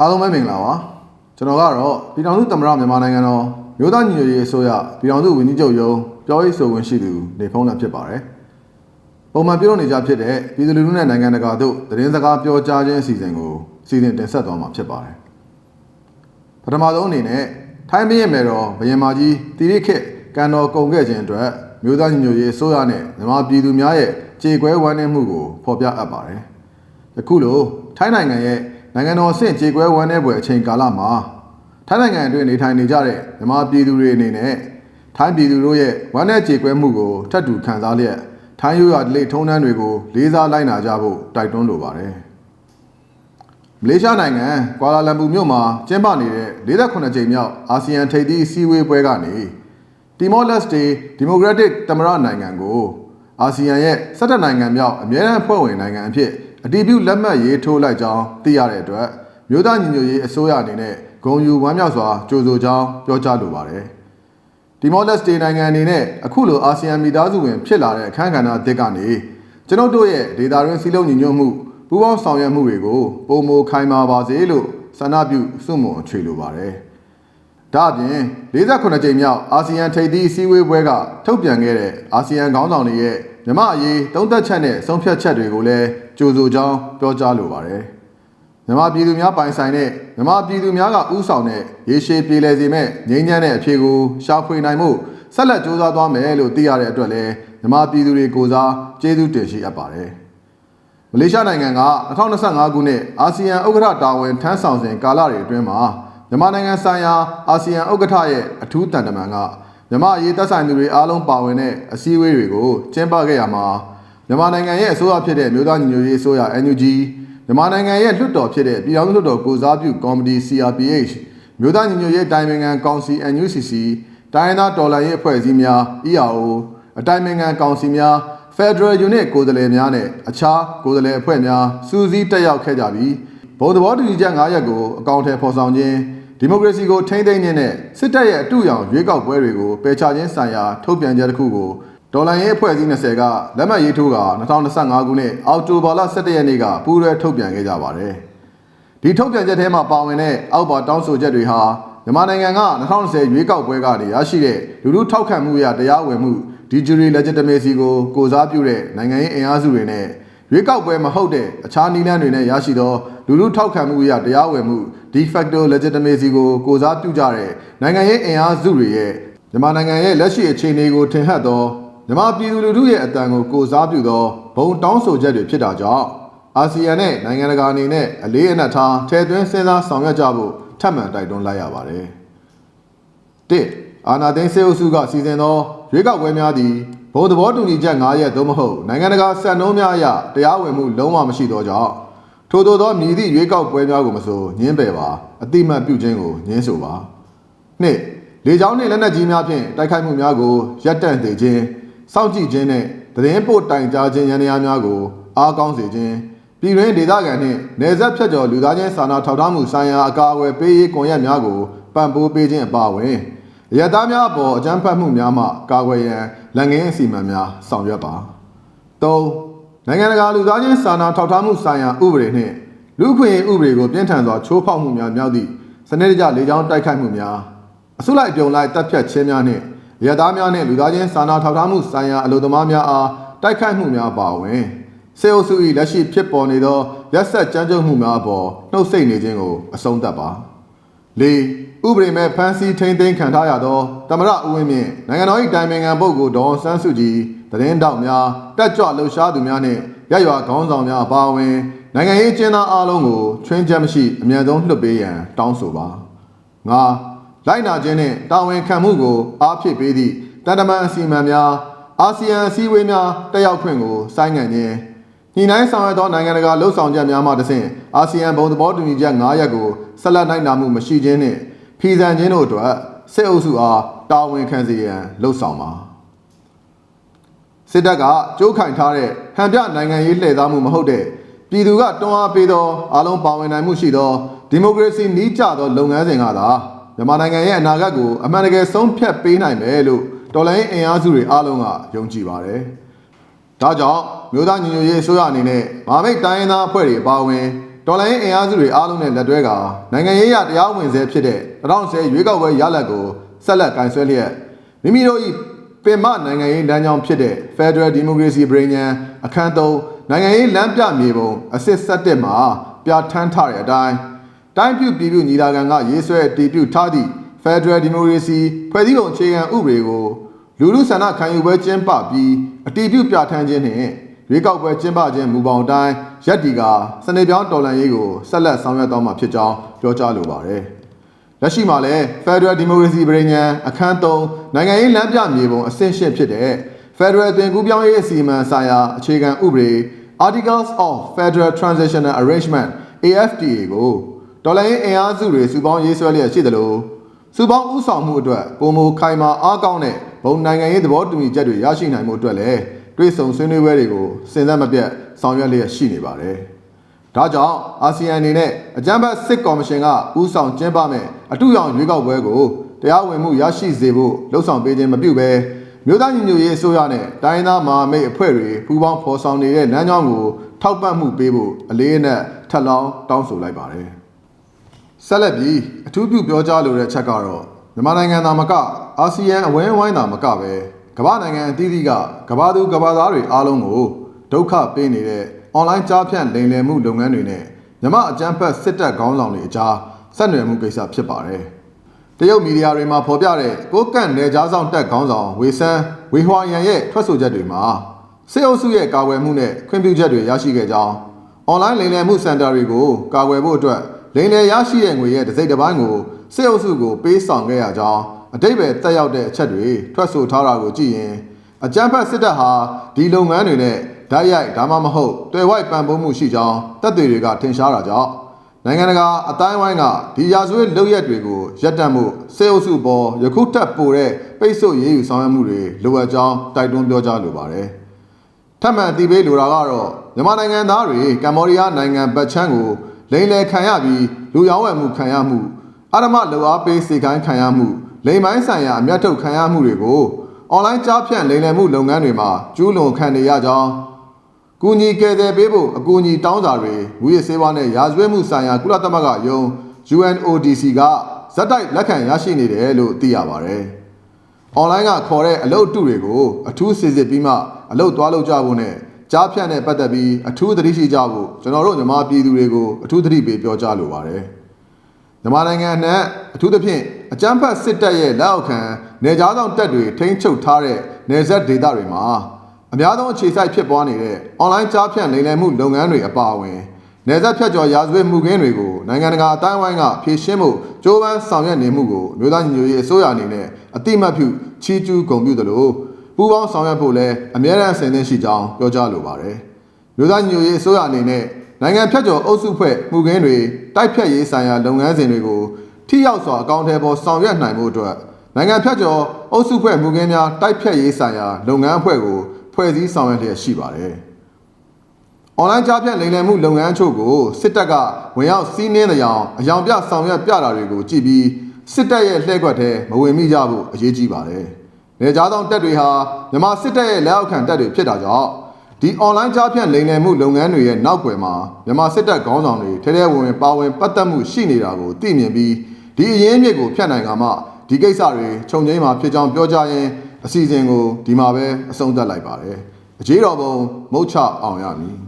အားလုံးပဲမင်္ဂလာပါကျွန်တော်ကတော့ပြည်ထောင်စုသမ္မတမြန်မာနိုင်ငံတော်မြို့သားညီညွတ်ရေးအစိုးရပြည်ထောင်စုဝန်ကြီးချုပ်ရုံးပြောရေးဆိုခွင့်ရှိသူနေဖုန်းလည်းဖြစ်ပါတယ်ပုံမှန်ပြုလုပ်နေကြဖြစ်တဲ့ပြည်သူလူထုနဲ့နိုင်ငံတကာတို့သတင်းစကားပြောကြားခြင်းအစီအစဉ်ကိုစီစဉ်တင်ဆက်သွားမှာဖြစ်ပါတယ်ပထမဆုံးအနေနဲ့ထိုင်းမင်းရဲ့မယ်တော်ဘယင်မာကြီးတိရိခေကန်တော်ကုန်ခဲ့ခြင်းအတွက်မြို့သားညီညွတ်ရေးအစိုးရနဲ့မြန်မာပြည်သူများရဲ့ကြေကွဲဝမ်းနည်းမှုကိုဖော်ပြအပ်ပါတယ်ယခုလိုထိုင်းနိုင်ငံရဲ့ နိုင်ငံတော်အဆင့်ကြေကွဲဝမ်းနည်းပွဲအချိန်ကာလမှာထိုင်းနိုင်ငံအတွင်းနေထိုင်နေကြတဲ့မြန်မာပြည်သူတွေအနေနဲ့ထိုင်းပြည်သူတို့ရဲ့ဝမ်းနည်းကြေကွဲမှုကိုထပ်တူခံစားလျက်ထိုင်းရိုးရာဓလေ့ထုံးတမ်းတွေကိုလေးစားလိုက်နာကြဖို့တိုက်တွန်းလိုပါတယ်။မလေးရှားနိုင်ငံကွာလာလမ်ပူမြို့မှာကျင်းပနေတဲ့48ကြိမ်မြောက်အာဆီယံထိပ်သီးအစည်းအဝေးပွဲကနေတီမောလက်စတေဒီမိုကရက်တစ်သမ္မတနိုင်ငံကိုအာဆီယံရဲ့17နိုင်ငံမြောက်အမြဲတမ်းဖွဲ့ဝင်နိုင်ငံအဖြစ် အတည်ပြုလက်မှတ်ရေးထိုးလိုက်ကြောင်းသိရတဲ့အတွက်မြို့သားညီညွတ်ရေးအစိုးရအနေနဲ့ဂုဏ်ယူဝမ်းမြောက်စွာကြိုဆိုကြောင်းပြောကြားလိုပါတယ်။ဒီမောလက်စတေနိုင်ငံအနေနဲ့အခုလိုအာဆီယံမိသားစုဝင်ဖြစ်လာတဲ့အခမ်းကဏ္ဍအသစ်ကနေကျွန်ုပ်တို့ရဲ့ဒေတာရင်းစည်းလုံးညီညွတ်မှုပူးပေါင်းဆောင်ရွက်မှုတွေကိုပုံမခိုင်မာပါစေလို့ဆန္ဒပြုစုမွန်ချွေလိုပါတယ်။ဒါအပြင်48ကြိမ်မြောက်အာဆီယံထိပ်သီးအစည်းအဝေးပွဲကထုတ်ပြန်ခဲ့တဲ့အာဆီယံခေါင်းဆောင်တွေရဲ့မြမအရေးသုံးသက်ချက်နဲ့ဆုံးဖြတ်ချက်တွေကိုလည်း ကြိုဆိုကြောင်းပြောကြားလိုပါတယ်။မြန်မာပြည်သူများပိုင်ဆိုင်တဲ့မြန်မာပြည်သူများကဥဆောင်တဲ့ရေရှည်ပြည်လည်စေမဲ့ငြိမ်းချမ်းတဲ့အဖြေကိုရှာဖွေနိုင်မှုဆက်လက်စ조사သွားမယ်လို့သိရတဲ့အတွက်လည်းမြန်မာပြည်သူတွေကိုစားကျေးဇူးတင်ရှိအပ်ပါတယ်။မလေးရှားနိုင်ငံက2025ခုနှစ်အာဆီယံဥက္ကဋ္ဌတာဝန်ထမ်းဆောင်စဉ်ကာလတွေအတွင်းမှာမြန်မာနိုင်ငံဆိုင်ရာအာဆီယံဥက္ကဋ္ဌရဲ့အထူးတန်တမန်ကမြန်မာအရေးသက်ဆိုင်သူတွေအားလုံးပါဝင်တဲ့အစည်းအဝေးတွေကိုကျင်းပခဲ့ရမှာ မြန်မာနိုင်ငံရဲ့အစိုးရဖြစ်တဲ့မြို့သားညီညွတ်ရေးအစိုးရ NUG မြန်မာနိုင်ငံရဲ့လွှတ်တော်ဖြစ်တဲ့ပြည်ထောင်စုလွှတ်တော်ကိုစားပြုကော်မတီ CRPH မြို့သားညီညွတ်ရေးတိုင်ပင်ခံကောင်စီ NUCC တိုင်းရင်းသားတော်လှန်ရေးအဖွဲ့အစည်းများ ERO အတိုင်ပင်ခံကောင်စီများ Federal Unit ကိုယ်စားလှယ်များနဲ့အခြားကိုယ်စားလှယ်အဖွဲ့များစူးစီးတက်ရောက်ခဲ့ကြပြီးဗုဒ္ဓဘောတူညီချက်9ရပ်ကိုအကောင့်ထဲဖော်ဆောင်ခြင်းဒီမိုကရေစီကိုထိန်းသိမ်းခြင်းနဲ့စစ်တပ်ရဲ့အတူရောင်ရွေးကောက်ပွဲတွေကိုပယ်ချခြင်းဆိုင်ရာထုတ်ပြန်ချက်တစ်ခုကို ဒေါ်လာရေးအဖွဲ့အစည်း20ကလက်မှတ်ရေးထိုးက2025ခုနှစ်အောက်တိုဘာလ17ရက်နေ့ကပူးရဲထုတ်ပြန်ခဲ့ကြပါတယ်။ဒီထုတ်ပြန်ချက်ထဲမှာပါဝင်တဲ့အောက်ပါတောင်းဆိုချက်တွေဟာမြန်မာနိုင်ငံက2020ရွေးကောက်ပွဲကနေရရှိတဲ့လူလူထောက်ခံမှုရတရားဝင်မှု Digitally Legitimacy ကိုကိုစားပြုတဲ့နိုင်ငံရေးအင်အားစုတွေနဲ့ရွေးကောက်ပွဲမဟုတ်တဲ့အခြားနည်းလမ်းတွေနဲ့ရရှိသောလူလူထောက်ခံမှုရတရားဝင်မှု de facto legitimacy ကိုကိုစားပြုကြတဲ့နိုင်ငံရေးအင်အားစုတွေရဲ့မြန်မာနိုင်ငံရဲ့လက်ရှိအခြေအနေကိုထင်ဟပ်သော မြန်မာပြည်သူလူထုရဲ့အတန်ကိုကိုစားပြုသောဘုံတောင်းဆိုချက်တွေဖြစ်တာကြောင့်အာဆီယံနဲ့နိုင်ငံတကာအနေနဲ့အလေးအနက်ထားထည့်သွင်းစဉ်းစားဆောင်ရွက်ကြဖို့ထပ်မံတိုက်တွန်းလိုက်ရပါတယ်။တစ်အာနာသိန်းစေအုပ်စုကစီစဉ်သောရွေးကောက်ပွဲများသည်ဘုံသဘောတူညီချက်9ရက်သို့မဟုတ်နိုင်ငံတကာစံနှုန်းများအရတရားဝင်မှုလုံးဝမရှိသောကြောင့်ထို့သောသောမြည်သည့်ရွေးကောက်ပွဲများကိုမဆိုညင်းပယ်ပါအတိမတ်ပြုခြင်းကိုညင်းဆိုပါနှစ်လေကြောင်းနှင့်လက်နက်ကြီးများဖြင့်တိုက်ခိုက်မှုများကိုရပ်တန့်စေခြင်း စောင့်ကြည့်ခြင်းနှင့်သတင်းပို့တိုင်ကြားခြင်းရန်ရာများကိုအားကောင်းစေခြင်းပြည်တွင်းဒေသခံနှင့်နေဆက်ဖြတ်ကျော်လူသားချင်းစာနာထောက်ထားမှုဆိုင်ရာအကာအကွယ်ပေးရေးကွန်ရက်များကိုပံ့ပိုးပေးခြင်းအပါအဝင်ရတသားများအပေါ်အကြမ်းဖက်မှုများမှကာကွယ်ရန်လက်ငင်းအစီအမံများဆောင်ရွက်ပါ၃နိုင်ငံတကာလူသားချင်းစာနာထောက်ထားမှုဆိုင်ရာဥပဒေနှင့်လူ့အခွင့်အရေးဥပဒေကိုပြင်းထန်စွာချိုးဖောက်မှုများမြောက်သည့်စနစ်တကျလေကြောင်းတိုက်ခိုက်မှုများအစုလိုက်အပြုံလိုက်တပ်ဖြတ်ခြင်းများနှင့် ရတသားများနှင့်လူသားချင်းစာနာထောက်ထားမှုဆိုင်ရာအလို့သမားများအားတိုက်ခိုက်မှုများပါဝင်စေအုပ်စု၏လက်ရှိဖြစ်ပေါ်နေသောရက်ဆက်ကြမ်းကြုတ်မှုများအပေါ်နှုတ်ဆက်နေခြင်းကိုအဆုံးသတ်ပါ၄ဥပဒေမဲ့ဖမ်းဆီးထိန်းသိမ်းခံထားရသောတမရဦးဝင်းမြင့်နိုင်ငံတော်၏တိုင်ပင်ခံပုဂ္ဂိုလ်ဒေါ်ဆန်းစုကြည်သတင်းတောက်များတက်ကြွလှုပ်ရှားသူများနှင့်ရရွာခေါင်းဆောင်များအပါအဝင်နိုင်ငံရေးကျင်းသားအားလုံးကိုချွင်းချက်မရှိအမြန်ဆုံးလွှတ်ပေးရန်တောင်းဆိုပါ၅ လိုက်နာခြင်းနှင့်တာဝန်ခံမှုကိုအားဖြည့်ပေးသည့်တန်တမန်အစီအမံများအာဆီယံအစည်းအဝေးများတက်ရောက်ခွင့်ကိုဆိုင်းငံ့ခြင်းညှိနှိုင်းဆောင်ရွက်သောနိုင်ငံတကာလှုပ်ဆောင်ချက်များမှတစ်ဆင့်အာဆီယံဘုံသဘောတူညီချက်9ရပ်ကိုဆက်လက်နိုင်နာမှုမရှိခြင်းနှင့်ဖီဆန်ခြင်းတို့အတွက်စစ်အုပ်စုအားတာဝန်ခံစေရန်လှုံ့ဆော်ပါစစ်တပ်ကကြိုးခိုင်ထားတဲ့ဟန်ပြနိုင်ငံရေးလှည့်သားမှုမဟုတ်တဲ့ပြည်သူကတွန်းအားပေးသောအားလုံးပါဝင်နိုင်မှုရှိသောဒီမိုကရေစီနီးကျသောလုပ်ငန်းစဉ်ကသာ မြန်မာနိုင်ငံရဲ့အနာဂတ်ကိုအမှန်တကယ်ဆုံးဖြတ်ပေးနိုင်မယ်လို့တော်လိုင်းအင်အားစုတွေအားလုံးကယုံကြည်ပါတယ်။ဒါကြောင့်မြို့သားညီညွတ်ရေးအစိုးရအနေနဲ့မဟာမိတ်တိုင်းရင်းသားအဖွဲ့တွေအပါအဝင်တော်လိုင်းအင်အားစုတွေအားလုံးနဲ့လက်တွဲကနိုင်ငံရေးရတရားဝင်ဆဲဖြစ်တဲ့2010ရွေးကောက်ပွဲရလဒ်ကိုဆက်လက်ကင်ဆယ်လျက်မိမိတို့၏ပင်မနိုင်ငံရေးလမ်းကြောင်းဖြစ်တဲ့ Federal Democracy ပြည်ညံအခမ်းသုံးနိုင်ငံရေးလမ်းပြမြေပုံအစစ်ဆက်တက်မှာပြဋ္ဌာန်းထားတဲ့အတိုင်း တိုင်းပြုပြည်ပြုညီလာခံကရေးဆွဲတည်ပြုထားသည့် Federal Democracy ဖွဲ့စည်းပုံအခြေခံဥပဒေကိုလူလူဆန္ဒခံယူပွဲကျင်းပပြီးအတည်ပြုပြဋ္ဌာန်းခြင်းနှင့်ရွေးကောက်ပွဲကျင်းပခြင်းမူပေါင်းအတိုင်းရက်တီကစနေပြောင်းတော်လှန်ရေးကိုဆက်လက်ဆောင်ရွက်သွားမှာဖြစ်ကြောင်းပြောကြားလိုပါတယ်။လက်ရှိမှာလည်း Federal Democracy ပြည်ညံအခန်း3နိုင်ငံရေးလမ်းပြမြေပုံအဆင့်ရှင်းဖြစ်တဲ့ Federal တင်ကူးပြောင်းရေးအစီအမံဆိုင်ရာအခြေခံဥပဒေ Articles of Federal Transitional Arrangement AFTA ကို တော်လှန်ရေးအင်အားစုတွေစုပေါင်းရေးဆွဲလျက်ရှိသလိုစုပေါင်းဥဆောင်မှုအတွက်ပုံမခိုင်မာအားကောင်းတဲ့ဘုံနိုင်ငံရေးသဘောတူညီချက်တွေရရှိနိုင်မှုအတွက်လည်းတွဲဆုံဆွေးနွေးပွဲတွေကိုစဉ်ဆက်မပြတ်ဆောင်ရွက်လျက်ရှိနေပါတယ်။ဒါကြောင့်အာဆီယံအနေနဲ့အကြံဖတ်စစ်ကော်မရှင်ကဦးဆောင်ကျင်းပမဲ့အတူရောင်ရွေးကောက်ပွဲကိုတရားဝင်မှုရရှိစေဖို့လှုံ့ဆော်ပေးခြင်းမပြုဘဲမြို့သားညီညွတ်ရေးအစိုးရနဲ့တိုင်းသားမဟာမိတ်အဖွဲ့တွေပူးပေါင်းဖော်ဆောင်နေတဲ့လမ်းကြောင်းကိုထောက်ပံ့မှုပေးဖို့အလေးအနက်ထပ်လောင်းတောင်းဆိုလိုက်ပါတယ်။ ဆက်လက်ပြီးအထူးပြုပြောကြားလိုတဲ့ချက်ကတော့မြန်မာနိုင်ငံသားမကအာဆီယံအဝန်းအဝိုင်းသားမကပဲကမ္ဘာနိုင်ငံအသီးသီးကကမ္ဘာသူကမ္ဘာသားတွေအားလုံးကိုဒုက္ခပေးနေတဲ့ online ကြားဖြန့်လိမ်လည်မှုလုပ်ငန်းတွေနဲ့မြမအကြမ်းဖက်စစ်တပ်ခေါင်းဆောင်တွေအကြားဆက်နွယ်မှုကိစ္စဖြစ်ပါတယ်။တရုတ်မီဒီယာတွေမှာဖော်ပြတဲ့ကိုကန့်နယ်ကြားဆောင်တက်ခေါင်းဆောင်ဝေဆန်းဝေဟွာရန်ရဲ့ထွက်ဆိုချက်တွေမှာစစ်အုပ်စုရဲ့ကာကွယ်မှုနဲ့ခွင့်ပြုချက်တွေရရှိခဲ့ကြောင်း online လိမ်လည်မှုစင်တာတွေကိုကာကွယ်ဖို့အတွက် လိမ်လည်ရရှိတဲ့ငွေရဲ့တစ်စိတ်တစ်ပိုင်းကိုစစ်အုပ်စုကိုပေးဆောင်ခဲ့ရကြောင်းအတိတ်ပဲတက်ရောက်တဲ့အချက်တွေထွက်ဆိုထားတာကိုကြည့်ရင်အကြမ်းဖက်စစ်တပ်ဟာဒီလုပ်ငန်းတွေနဲ့ဓာတ်ရိုက်ဒါမှမဟုတ်တွေ့ဝိုက်ပံ့ပိုးမှုရှိကြောင်းတပ်တွေကထင်ရှားတာကြောင့်နိုင်ငံတကာအတိုင်းဝိုင်းကဒီရာဇဝတ်လုပ်ရက်တွေကိုရပ်တန့်မှုစေအုပ်စုပေါ်ယခုတက်ပိုတဲ့ပိတ်ဆို့ရေးယူဆောင်ရွက်မှုတွေလိုအပ်ကြောင်းတိုက်တွန်းပြောကြားလိုပါတယ်။ထပ်မံအသိပေးလိုတာကတော့မြန်မာနိုင်ငံသားတွေကမ္ဘောဒီးယားနိုင်ငံဗတ်ချမ်းကို လိမ်လည်ခံရပြီးလူရောင်းဝယ်မှုခံရမှုအဓမ္မလူအားပေးစေခိုင်းခံရမှုလိမ်မိုင်းဆိုင်ရာအမျက်ထုတ်ခံရမှုတွေကိုအွန်လိုင်းကြားဖြန့်လိမ်လည်မှုလုပ်ငန်းတွေမှာကျူးလွန်ခံနေရကြောင်းကူညီကယ်ဆယ်ပေးဖို့အကူအညီတောင်းစာတွေငွေရစေးဝါးနဲ့ရာဇဝတ်မှုဆိုင်ရာကုလသမဂ္ဂယုံ UNODC ကဇက်တိုက်လက်ခံရရှိနေတယ်လို့သိရပါတယ်။ online ကခေါ်တဲ့အလုပ်အတုတွေကိုအထူးစစ်စစ်ပြီးမှအလုပ်သွားလုပ်ကြဖို့နဲ့ ကြားဖြန့်နဲ့ပတ်သက်ပြီးအထူးသတိရှိကြဖို့ကျွန်တော်တို့မြန်မာပြည်သူတွေကိုအထူးသတိပေးပြောကြားလိုပါတယ်။မြန်မာနိုင်ငံအနှံ့အထူးသဖြင့်အကြမ်းဖက်စစ်တပ်ရဲ့လက်အောက်ခံနေကြားဆောင်တပ်တွေထိန်းချုပ်ထားတဲ့နေဆက်ဒေသတွေမှာအများဆုံးအခြေစိုက်ဖြစ်ပွားနေတဲ့ online ကြားဖြန့်လိမ်လည်မှုလုပ်ငန်းတွေအပါအဝင်နေဆက်ဖြတ်ကျော်ရာဇဝတ်မှုခင်းတွေကိုနိုင်ငံတကာအတိုင်းအဝိုင်းကဖြေရှင်းဖို့ကြိုးပမ်းဆောင်ရွက်နေမှုကိုမြို့သားညီညွတ်ရေးအစိုးရအနေနဲ့အတိမတ်ပြုချီးကျူးဂုဏ်ပြုသလို ပူးပေါင်းဆောင်ရွက်ဖို့လည်းအမြဲတမ်းအစဉ်သင့်ရှိကြောင်းပြောကြားလိုပါတယ်။မြို့သားညီညွတ်ရေးအစိုးရအနေနဲ့နိုင်ငံဖြတ်ကျော်အုပ်စုဖွဲ့မှုခင်းတွေတိုက်ဖြတ်ရေးဆိုင်ရာလုပ်ငန်းစဉ်တွေကိုထိရောက်စွာအကောင့်ထဲပေါ်ဆောင်ရွက်နိုင်မှုအတွက်နိုင်ငံဖြတ်ကျော်အုပ်စုဖွဲ့မှုခင်းများတိုက်ဖြတ်ရေးဆိုင်ရာလုပ်ငန်းအဖွဲ့ကိုဖွဲ့စည်းဆောင်ရွက်လျက်ရှိပါတယ်။ online ကြားဖြတ်လိမ်လည်မှုလုပ်ငန်းအချို့ကိုစစ်တပ်ကဝင်ရောက်စီးနင်းတဲ့အောင်အယောင်ပြဆောင်ရွက်ပြတာတွေကိုကြည့်ပြီးစစ်တပ်ရဲ့လှည့်ကွက်ထဲမဝင်မိကြဖို့အရေးကြီးပါတယ်။ နေကြားသောတပ်တွေဟာမြန်မာစစ်တပ်ရဲ့လက်အောက်ခံတပ်တွေဖြစ်တာကြောင့်ဒီ online ကြားဖြတ်လိမ်လည်မှုလုပ်ငန်းတွေရဲ့နောက်ွယ်မှာမြန်မာစစ်တပ်ခေါင်းဆောင်တွေထဲထဲဝင်ဝင်ပါဝင်ပတ်သက်မှုရှိနေတာကိုသိမြင်ပြီးဒီအရင်းအမြစ်ကိုဖျက်နိုင်ကမှဒီကိစ္စတွေခြုံငိမ့်မှာဖြစ်ကြောင်းပြောကြရင်အစီအစဉ်ကိုဒီမှာပဲအဆုံးသတ်လိုက်ပါတယ်။အကြေးတော်ပုံမုတ်ချအောင်ရမည်။